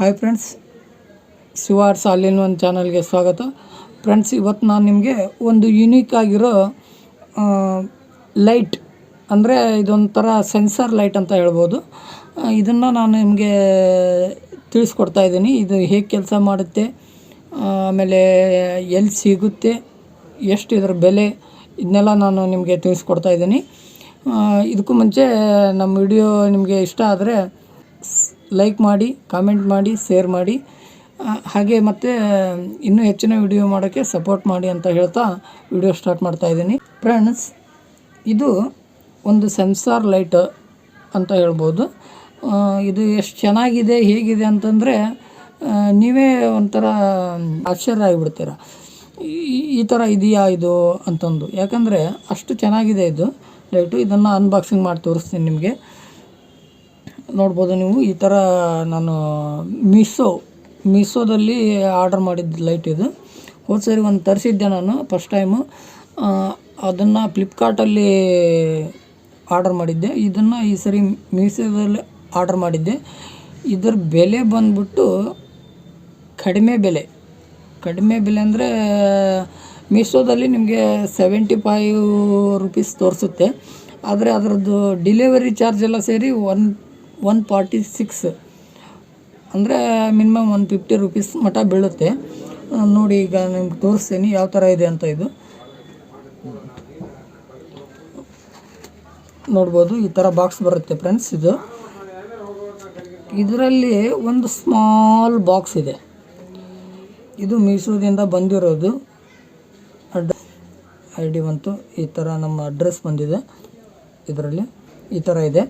Hi friends Shiva arts ಅಲ್ಲಿನ ಒಂದು ಚಾನಲ್ಗೆ ಸ್ವಾಗತ. ಫ್ರೆಂಡ್ಸ್ ಇವತ್ತು ನಾನು ನಿಮಗೆ ಒಂದು ಯುನೀಕ್ ಆಗಿರೋ ಲೈಟ್ ಅಂದರೆ ಇದೊಂಥರ ಸೆನ್ಸರ್ ಲೈಟ್ ಅಂತ ಹೇಳ್ಬೋದು. ಇದನ್ನು ನಾನು ನಿಮಗೆ ತಿಳಿಸ್ಕೊಡ್ತಾ ಇದ್ದೀನಿ. ಇದು ಹೇಗೆ ಕೆಲಸ ಮಾಡುತ್ತೆ, ಆಮೇಲೆ ಎಲ್ಲಿ ಸಿಗುತ್ತೆ, ಎಷ್ಟು ಇದರ ಬೆಲೆ, ಇದನ್ನೆಲ್ಲ ನಾನು ನಿಮಗೆ ತಿಳಿಸ್ಕೊಡ್ತಾ ಇದ್ದೀನಿ. ಇದಕ್ಕೂ ಮುಂಚೆ ನಮ್ಮ ವಿಡಿಯೋ ನಿಮಗೆ ಇಷ್ಟ ಆದರೆ ಲೈಕ್ ಮಾಡಿ ಕಾಮೆಂಟ್ ಮಾಡಿ ಶೇರ್ ಮಾಡಿ. ಹಾಗೆ ಮತ್ತು, ಇನ್ನೂ ಹೆಚ್ಚಿನ ವಿಡಿಯೋ ಮಾಡೋಕ್ಕೆ ಸಪೋರ್ಟ್ ಮಾಡಿ ಅಂತ ಹೇಳ್ತಾ ವಿಡಿಯೋ ಸ್ಟಾರ್ಟ್ ಮಾಡ್ತಾ ಇದ್ದೀನಿ. ಫ್ರೆಂಡ್ಸ್ ಇದು ಒಂದು ಸೆನ್ಸಾರ್ ಲೈಟ್ ಅಂತ ಹೇಳ್ಬೋದು. ಇದು ಎಷ್ಟು ಚೆನ್ನಾಗಿದೆ, ಹೇಗಿದೆ ಅಂತಂದರೆ ನೀವೇ ಒಂಥರ ಆಶ್ಚರ್ಯ ಆಗಿಬಿಡ್ತೀರ. ಈ- ಥರ ಇದೆಯಾ ಇದು ಅಂತಂದು. ಯಾಕಂದರೆ ಅಷ್ಟು ಚೆನ್ನಾಗಿದೆ ಇದು ಲೈಟು ಇದನ್ನು ಅನ್ಬಾಕ್ಸಿಂಗ್ ಮಾಡಿ ತೋರಿಸ್ತೀನಿ ನಿಮಗೆ. ನೋಡ್ಬೋದು ನೀವು. ಈ ಥರ ನಾನು ಮೀಸೋ ಮೀಸೋದಲ್ಲಿ ಆರ್ಡರ್ ಮಾಡಿದ್ದು ಲೈಟ್ ಇದು. ಹೋದ ಸರಿ ಒಂದು ತರಿಸಿದ್ದೆ ನಾನು ಫಸ್ಟ್ ಟೈಮು ಅದನ್ನು ಫ್ಲಿಪ್ಕಾರ್ಟಲ್ಲಿ ಆರ್ಡರ್ ಮಾಡಿದ್ದೆ. ಇದನ್ನು ಈ ಸರಿ ಮೀಸೋದಲ್ಲಿ ಆರ್ಡರ್ ಮಾಡಿದ್ದೆ. ಇದರ ಬೆಲೆ ಬಂದ್ಬಿಟ್ಟು ಕಡಿಮೆ ಬೆಲೆ. ಕಡಿಮೆ ಬೆಲೆ ಅಂದರೆ ಮೀಶೋದಲ್ಲಿ ನಿಮಗೆ ಸೆವೆಂಟಿ ಫೈವ್ ರುಪೀಸ್ ತೋರಿಸುತ್ತೆ. ಆದರೆ ಅದರದ್ದು ಡಿಲಿವರಿ ಚಾರ್ಜ್ ಎಲ್ಲ ಸೇರಿ ಒನ್ ಒನ್ ಫಾರ್ಟಿ ಸಿಕ್ಸ್. ಅಂದರೆ ಮಿನಿಮಮ್ ಒನ್ ಫಿಫ್ಟಿ ರುಪೀಸ್ ಮಠ ಬೀಳುತ್ತೆ. ನೋಡಿ ಈಗ ನಿಮ್ಗೆ ತೋರಿಸ್ತೀನಿ ಯಾವ ಥರ ಇದೆ ಅಂತ ಇದು. ನೋಡ್ಬೋದು ಈ ಥರ ಬಾಕ್ಸ್ ಬರುತ್ತೆ ಫ್ರೆಂಡ್ಸ್ ಇದು. ಇದರಲ್ಲಿ ಒಂದು ಸ್ಮಾಲ್ ಬಾಕ್ಸ್ ಇದೆ. ಇದು ಮೀಸೋದಿಂದ ಬಂದಿರೋದು. ಅಡ್ ಐ ಡಿ ಬಂತು. ಈ ಥರ ನಮ್ಮ ಅಡ್ರೆಸ್ ಬಂದಿದೆ. ಇದರಲ್ಲಿ ಈ ಥರ ಇದೆ.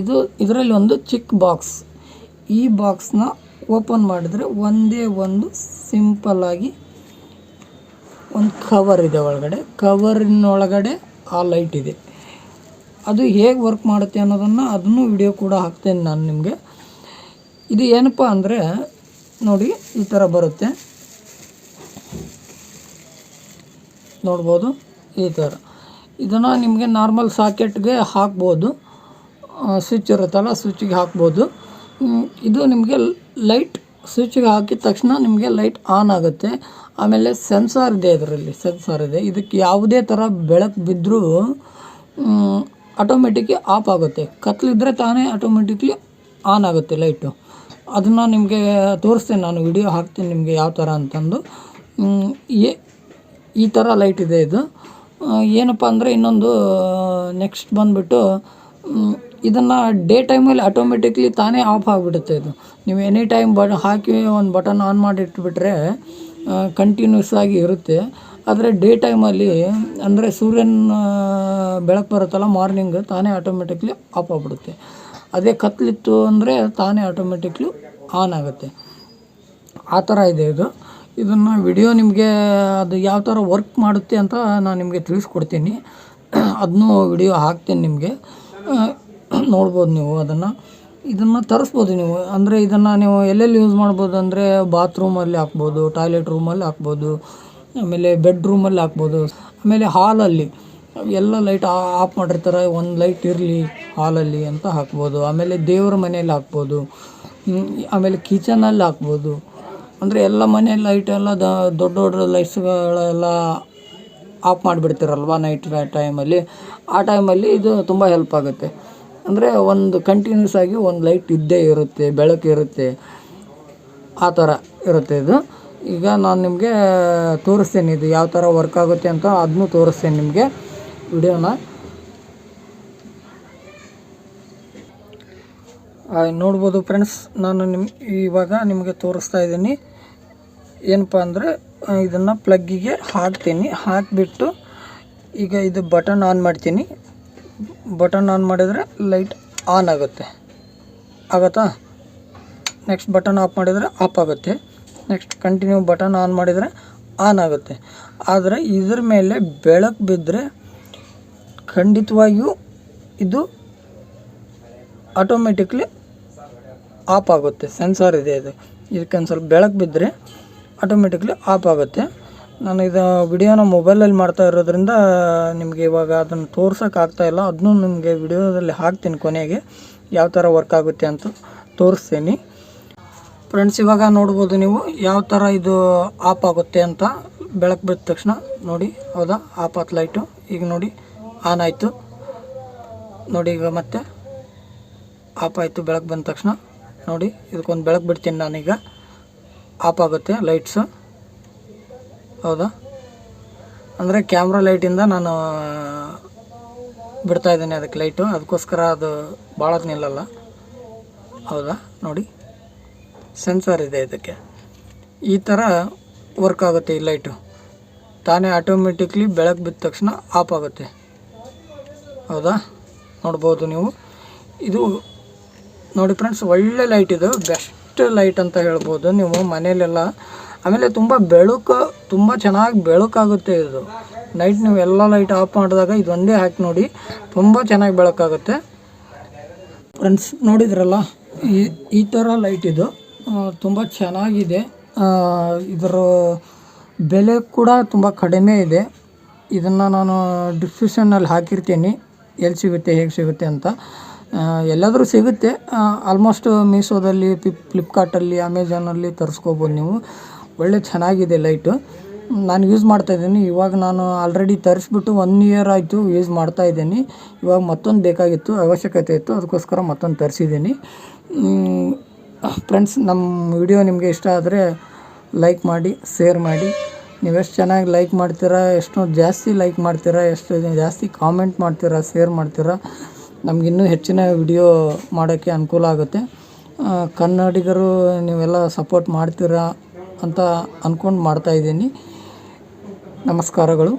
ಇದು ಇದರಲ್ಲಿ ಒಂದು ಚಿಕ್ಕ ಬಾಕ್ಸ್. ಈ ಬಾಕ್ಸ್ನ ಓಪನ್ ಮಾಡಿದರೆ ಒಂದೇ ಒಂದು ಸಿಂಪಲ್ಲಾಗಿ ಒಂದು ಕವರ್ ಇದೆ ಒಳಗಡೆ. ಕವರಿನೊಳಗಡೆ ಆ ಲೈಟ್ ಇದೆ. ಅದು ಹೇಗೆ ವರ್ಕ್ ಮಾಡುತ್ತೆ ಅನ್ನೋದನ್ನು ಅದನ್ನು ವಿಡಿಯೋ ಕೂಡ ಹಾಕ್ತೇನೆ ನಾನು ನಿಮಗೆ. ಇದು ಏನಪ್ಪ ಅಂದರೆ, ನೋಡಿ ಈ ಥರ ಬರುತ್ತೆ. ನೋಡ್ಬೋದು ಈ ಥರ ಇದನ್ನು ನಿಮಗೆ ನಾರ್ಮಲ್ ಸಾಕೆಟ್ಗೆ ಹಾಕ್ಬೋದು. ಸ್ವಿಚ್ ಇರುತ್ತಲ್ಲ ಸ್ವಿಚ್ಗೆ ಹಾಕ್ಬೋದು. ಇದು ನಿಮಗೆ ಲೈಟ್ ಸ್ವಿಚ್ಗೆ ಹಾಕಿದ ತಕ್ಷಣ ನಿಮಗೆ ಲೈಟ್ ಆನ್ ಆಗುತ್ತೆ. ಆಮೇಲೆ ಸೆನ್ಸಾರ್ ಇದೆ ಇದರಲ್ಲಿ ಸೆನ್ಸಾರ್ ಇದೆ. ಇದಕ್ಕೆ ಯಾವುದೇ ಥರ ಬೆಳಕು ಬಿದ್ದರೂ ಆಟೋಮೆಟಿಕ್ಲಿ ಆಫ್ ಆಗುತ್ತೆ. ಕತ್ಲಿದ್ರೆ ತಾನೇ ಆಟೋಮೆಟಿಕ್ಲಿ ಆನ್ ಆಗುತ್ತೆ ಲೈಟು ಅದನ್ನು ನಿಮಗೆ ತೋರಿಸ್ತೇನೆ ನಾನು ವಿಡಿಯೋ ಹಾಕ್ತೀನಿ ನಿಮಗೆ ಯಾವ ಥರ ಅಂತಂದು. ಏ ಈ ಥರ ಲೈಟ್ ಇದೆ ಇದು. ಏನಪ್ಪ ಅಂದರೆ ಇನ್ನೊಂದು ನೆಕ್ಸ್ಟ್ ಬಂದುಬಿಟ್ಟು ಇದನ್ನು ಡೇ ಟೈಮಲ್ಲಿ ಆಟೋಮೆಟಿಕ್ಲಿ ತಾನೇ ಆಫ್ ಆಗಿಬಿಡುತ್ತೆ ಇದು. ನೀವು ಎನಿ ಟೈಮ್ ಬ, ಹಾಕಿ ಒಂದು ಬಟನ್ ಆನ್ ಮಾಡಿ ಇಟ್ಬಿಟ್ರೆ ಕಂಟಿನ್ಯೂಸ್ ಆಗಿ ಇರುತ್ತೆ. ಆದರೆ ಡೇ ಟೈಮಲ್ಲಿ, ಅಂದರೆ ಸೂರ್ಯನ ಬೆಳಕು ಬರುತ್ತಲ್ಲ ಮಾರ್ನಿಂಗ್ ತಾನೇ ಆಟೋಮೆಟಿಕ್ಲಿ ಆಫ್ ಆಗಿಬಿಡುತ್ತೆ. ಅದೇ ಕತ್ಲಿತ್ತು ಅಂದರೆ ತಾನೇ ಆಟೋಮೆಟಿಕ್ಲಿ ಆನ್ ಆಗುತ್ತೆ. ಆ ಥರ ಇದೆ ಇದು. ಇದನ್ನು ವಿಡಿಯೋ ನಿಮಗೆ ಅದು ಯಾವ ಥರ ವರ್ಕ್ ಮಾಡುತ್ತೆ ಅಂತ ನಾನು ನಿಮಗೆ ತಿಳಿಸ್ಕೊಡ್ತೀನಿ. ಅದನ್ನೂ ವಿಡಿಯೋ ಹಾಕ್ತೀನಿ ನಿಮಗೆ. ನೋಡ್ಬೋದು ನೀವು ಅದನ್ನು. ಇದನ್ನು ತರಿಸ್ಬೋದು ನೀವು. ಅಂದರೆ ಇದನ್ನು ನೀವು ಎಲ್ಲೆಲ್ಲಿ ಯೂಸ್ ಮಾಡ್ಬೋದು ಅಂದರೆ ಬಾತ್ರೂಮಲ್ಲಿ ಹಾಕ್ಬೋದು ಟಾಯ್ಲೆಟ್ ರೂಮಲ್ಲಿ ಹಾಕ್ಬೋದು, ಆಮೇಲೆ ಬೆಡ್ರೂಮಲ್ಲಿ ಹಾಕ್ಬೋದು, ಆಮೇಲೆ ಹಾಲಲ್ಲಿ ಎಲ್ಲ ಲೈಟ್ ಆಫ್ ಮಾಡಿರ್ತಾರೆ, ಒಂದು ಲೈಟ್ ಇರಲಿ ಹಾಲಲ್ಲಿ ಅಂತ ಹಾಕ್ಬೋದು. ಆಮೇಲೆ ದೇವ್ರ ಮನೆಯಲ್ಲಿ ಹಾಕ್ಬೋದು. ಆಮೇಲೆ ಕಿಚನಲ್ಲಿ ಹಾಕ್ಬೋದು. ಅಂದರೆ ಎಲ್ಲ ಮನೆ ಲೈಟ್ ಎಲ್ಲ ದೊಡ್ಡ ದೊಡ್ಡ ಲೈಟ್ಸ್ಗಳೆಲ್ಲ ಆಫ್ ಮಾಡಿಬಿಡ್ತೀರಲ್ವ ನೈಟ್ ಟೈಮಲ್ಲಿ ಆ ಟೈಮಲ್ಲಿ ಇದು ತುಂಬ ಹೆಲ್ಪ್ ಆಗುತ್ತೆ. ಅಂದರೆ ಒಂದು ಕಂಟಿನ್ಯೂಸ್ ಆಗಿ ಒಂದು ಲೈಟ್ ಇದ್ದೇ ಇರುತ್ತೆ, ಬೆಳಕು ಇರುತ್ತೆ, ಆ ಥರ ಇರುತ್ತೆ ಇದು. ಈಗ ನಾನು ನಿಮಗೆ ತೋರಿಸ್ತೇನೆ ಇದು ಯಾವ ಥರ ವರ್ಕ್ ಆಗುತ್ತೆ ಅಂತ ಅದನ್ನು ತೋರಿಸ್ತೇನೆ ನಿಮಗೆ ವಿಡಿಯೋನ. ನೋಡ್ಬೋದು ಫ್ರೆಂಡ್ಸ್ ನಾನು ನಿಮ್ ಇವಾಗ ನಿಮಗೆ ತೋರಿಸ್ತಾ ಇದ್ದೀನಿ. ಏನಪ್ಪ ಅಂದರೆ ಇದನ್ನು ಪ್ಲಗ್ಗಿಗೆ ಹಾಕ್ತೀನಿ. ಹಾಕಿಬಿಟ್ಟು ಈಗ ಇದು ಬಟನ್ ಆನ್ ಮಾಡ್ತೀನಿ. ಬಟನ್ ಆನ್ ಮಾಡಿದರೆ ಲೈಟ್ ಆನ್ ಆಗುತ್ತೆ. ಆಗುತ್ತಾ? ನೆಕ್ಸ್ಟ್ ಬಟನ್ ಆಫ್ ಮಾಡಿದರೆ ಆಫ್ ಆಗುತ್ತೆ. ನೆಕ್ಸ್ಟ್ ಕಂಟಿನ್ಯೂ ಬಟನ್ ಆನ್ ಮಾಡಿದರೆ ಆನ್ ಆಗುತ್ತೆ. ಆದರೆ ಇದ್ರ ಮೇಲೆ ಬೆಳಕು ಬಿದ್ದರೆ ಖಂಡಿತವಾಗಿಯೂ ಇದು ಆಟೋಮೆಟಿಕ್ಲಿ ಆಫ್ ಆಗುತ್ತೆ. ಸೆನ್ಸಾರ್ ಇದೆ ಇದು ಇದಕ್ಕೆ ಒಂದು ಸ್ವಲ್ಪ ಬೆಳಕು ಬಿದ್ದರೆ ಆಟೋಮೆಟಿಕ್ಲಿ ಆಫ್ ಆಗುತ್ತೆ. ನಾನು ಇದು ವಿಡಿಯೋನ ಮೊಬೈಲಲ್ಲಿ ಮಾಡ್ತಾ ಇರೋದ್ರಿಂದ ನಿಮಗೆ ಇವಾಗ ಅದನ್ನು ತೋರ್ಸೋಕ್ಕಾಗ್ತಾ ಇಲ್ಲ. ಅದನ್ನೂ ನಿಮಗೆ ವಿಡಿಯೋದಲ್ಲಿ ಹಾಕ್ತೀನಿ ಕೊನೆಗೆ. ಯಾವ ಥರ ವರ್ಕ್ ಆಗುತ್ತೆ ಅಂತ ತೋರಿಸ್ತೀನಿ. ಫ್ರೆಂಡ್ಸ್ ಇವಾಗ ನೋಡ್ಬೋದು ನೀವು ಯಾವ ಥರ ಇದು ಆಫ್ ಆಗುತ್ತೆ ಅಂತ. ಬೆಳಕು ಬಿದ್ದ ತಕ್ಷಣ ನೋಡಿ. ಹೌದಾ? ಆಫ್ ಆತ್ ಲೈಟು ಈಗ ನೋಡಿ. ಆನ್ ಆಯಿತು. ನೋಡಿ ಈಗ ಮತ್ತೆ ಆಫ್ ಆಯಿತು. ಬೆಳಕು ಬಂದ ತಕ್ಷಣ ನೋಡಿ. ಇದಕ್ಕೊಂದು ಬೆಳಕು ಬಿಡ್ತೀನಿ ನಾನೀಗ. ಆಫ್ ಆಗುತ್ತೆ ಲೈಟ್ಸು ಹೌದಾ? ಅಂದರೆ ಕ್ಯಾಮ್ರಾ ಲೈಟಿಂದ ನಾನು ಬಿಡ್ತಾ ಇದ್ದೀನಿ ಅದಕ್ಕೆ ಲೈಟು ಅದಕ್ಕೋಸ್ಕರ ಅದು ಭಾಳ ನಿಲ್ಲಲ್ಲ. ಹೌದಾ? ನೋಡಿ. ಸೆನ್ಸರ್ ಇದೆ ಇದಕ್ಕೆ. ಈ ಥರ ವರ್ಕ್ ಆಗುತ್ತೆ ಈ ಲೈಟು ತಾನೇ ಆಟೋಮೆಟಿಕ್ಲಿ ಬೆಳಕು ಬಿದ್ದ ತಕ್ಷಣ ಆಫ್ ಆಗುತ್ತೆ. ಹೌದಾ? ನೋಡ್ಬೋದು ನೀವು. ಇದು ನೋಡಿ ಫ್ರೆಂಡ್ಸ್ ಒಳ್ಳೆ ಲೈಟ್ ಇದು. ಬೆಸ್ಟ್ ಲೈಟ್ ಅಂತ ಹೇಳ್ಬೋದು ನೀವು ಮನೆಯಲ್ಲೆಲ್ಲ. ಆಮೇಲೆ ತುಂಬ ಬೆಳಕು, ತುಂಬ ಚೆನ್ನಾಗಿ ಬೆಳಕಾಗುತ್ತೆ ಇದು. ನೈಟ್ ನೀವು ಎಲ್ಲ ಲೈಟ್ ಆಫ್ ಮಾಡಿದಾಗ ಇದೊಂದೇ ಹಾಕಿ ನೋಡಿ, ತುಂಬ ಚೆನ್ನಾಗಿ ಬೆಳಕಾಗುತ್ತೆ. ಫ್ರೆಂಡ್ಸ್ ನೋಡಿದ್ರಲ್ಲ, ಈ ಈ ಥರ ಲೈಟ್ ಇದು. ತುಂಬ ಚೆನ್ನಾಗಿದೆ. ಇದರ ಬೆಲೆ ಕೂಡ ತುಂಬ ಕಡಿಮೆ ಇದೆ. ಇದನ್ನು ನಾನು ಡಿಸ್ಕ್ರಿಪ್ಷನ್ನಲ್ಲಿ ಹಾಕಿರ್ತೀನಿ. ಎಲ್ಲಿ ಸಿಗುತ್ತೆ, ಹೇಗೆ ಸಿಗುತ್ತೆ ಅಂತ. ಎಲ್ಲಾದರೂ ಸಿಗುತ್ತೆ. ಆಲ್ಮೋಸ್ಟ್ ಮೀಶೋದಲ್ಲಿ ಫ್ಲಿಪ್ ಫ್ಲಿಪ್ಕಾರ್ಟಲ್ಲಿ ಅಮೆಝಾನಲ್ಲಿ ತರಿಸ್ಕೋಬೋದು ನೀವು. ಒಳ್ಳೆ ಚೆನ್ನಾಗಿದೆ ಲೈಟು. ನಾನು ಯೂಸ್ ಮಾಡ್ತಾ ಇದ್ದೀನಿ. ಇವಾಗ ನಾನು ಆಲ್ರೆಡಿ ತರಿಸ್ಬಿಟ್ಟು ಒನ್ ಇಯರ್ ಆಯಿತು ಯೂಸ್ ಮಾಡ್ತಾ ಇದ್ದೀನಿ. ಇವಾಗ ಮತ್ತೊಂದು ಬೇಕಾಗಿತ್ತು, ಅವಶ್ಯಕತೆ ಇತ್ತು. ಅದಕ್ಕೋಸ್ಕರ ಮತ್ತೊಂದು ತರಿಸಿದ್ದೀನಿ. ಫ್ರೆಂಡ್ಸ್ ನಮ್ಮ ವಿಡಿಯೋ ನಿಮಗೆ ಇಷ್ಟ ಆದರೆ ಲೈಕ್ ಮಾಡಿ ಶೇರ್ ಮಾಡಿ. ನೀವೆಷ್ಟು ಚೆನ್ನಾಗಿ ಲೈಕ್ ಮಾಡ್ತೀರಾ, ಎಷ್ಟು ಜಾಸ್ತಿ ಲೈಕ್ ಮಾಡ್ತೀರಾ, ಎಷ್ಟು ಜಾಸ್ತಿ ಕಾಮೆಂಟ್ ಮಾಡ್ತೀರಾ ಶೇರ್ ಮಾಡ್ತೀರಾ ನಮಗಿನ್ನೂ ಹೆಚ್ಚಿನ ವಿಡಿಯೋ ಮಾಡೋಕ್ಕೆ ಅನುಕೂಲ ಆಗುತ್ತೆ. ಕನ್ನಡಿಗರು ನೀವೆಲ್ಲ ಸಪೋರ್ಟ್ ಮಾಡ್ತೀರಾ ಅಂತ ಅಂದ್ಕೊಂಡು ಮಾಡ್ತಾಯಿದ್ದೀನಿ ನಮಸ್ಕಾರಗಳು.